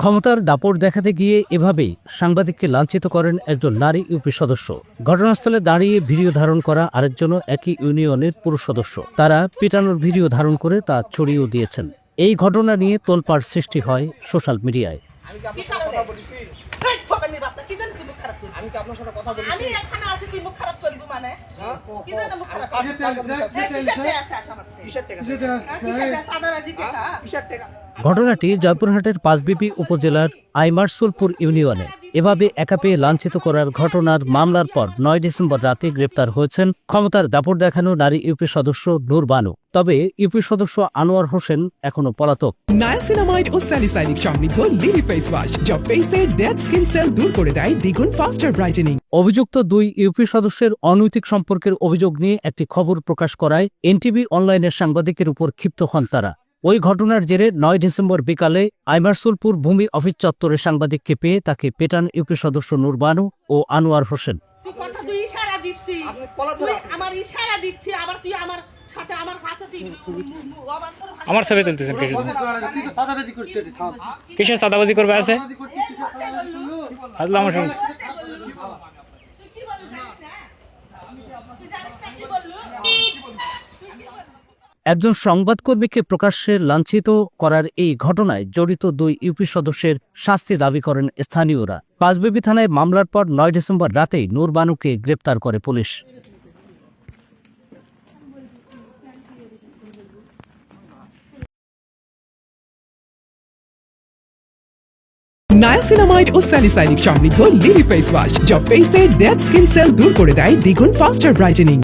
ক্ষমতার দাপট দেখাতে গিয়ে এভাবেই সাংবাদিককে লাঞ্ছিত করেন একজন নারী ইউপি সদস্য। ঘটনাস্থলে দাঁড়িয়ে ভিডিও ধারণ করা আরেকজনও একই ইউনিয়নের পুরুষ সদস্য। তারা পিটানোর ভিডিও ধারণ করে তা ছড়িয়েও দিয়েছেন। এই ঘটনা নিয়ে তোলপাড় সৃষ্টি হয় সোশ্যাল মিডিয়ায়। আমি কি আপনার সাথে কথা বলি আমি এখানে আছি? কি মুখ খারাপ ঘটনাটি জয়পুরহাটের পাঁচবিপি উপজেলার আইমারসুলপুর ইউনিয়নে। এভাবে একা পেয়ে লাঞ্ছিত করার ঘটনার মামলার পর নয় ডিসেম্বর রাতে গ্রেপ্তার হয়েছেন ক্ষমতার দাপট দেখানো নারী ইউপি সদস্য নূর বানু। তবে ইউপি সদস্য আনোয়ার হোসেন এখনও পলাতক। নায়াসিনামাইড ও স্যালিসাইনিক সমৃদ্ধ লিলি ফেস ওয়াশ যা ফেসের ডেড স্কিন সেল দূর করে দেয় দ্বিগুণ ফাস্টার ব্রাইটেনিং অভিযুক্ত দুই ইউপি সদস্যের অনৈতিক সম্পর্কের অভিযোগ নিয়ে একটি খবর প্রকাশ করায় এনটিভি অনলাইনের সাংবাদিকের উপর ক্ষিপ্ত হন তারা। ওই ঘটনার জেরে নয় ডিসেম্বর বিকালে আইমারসুলপুর ভূমি অফিস চত্বরে সাংবাদিককে পেয়ে তাকে পেটান ইউপি সদস্য নূরবানু ও আনোয়ার হোসেন। আমার ইশারা দিচ্ছি আবার তুই আমার সাথে আমার কাছে তুই অবান্তর ভাষা- আমার ছবি তুলতেছেন কিছু সাদাবাজি করছে এটা থাম। কিসের সাদাবাজি করবে আছে? আমার সঙ্গে। কি বললি? একজন সংবাদকর্মীকে প্রকাশ্যে লাঞ্ছিত করার এই ঘটনায় জড়িত দুই ইউপি সদস্যের শাস্তি দাবি করেন স্থানীয়রা। পাঁচবিবি থানায় মামলার পর নয় ডিসেম্বর রাতেই নূরবানুকে গ্রেপ্তার করে পুলিশ। নায়াসিনামাইড ও স্যালিসাইনিক সমৃদ্ধ লিলি ফেস ওয়াশ, যা ফেসের ডেড স্কিন সেল দূর করে দেয় দ্বিগুণ ফাস্টার ব্রাইটেনিং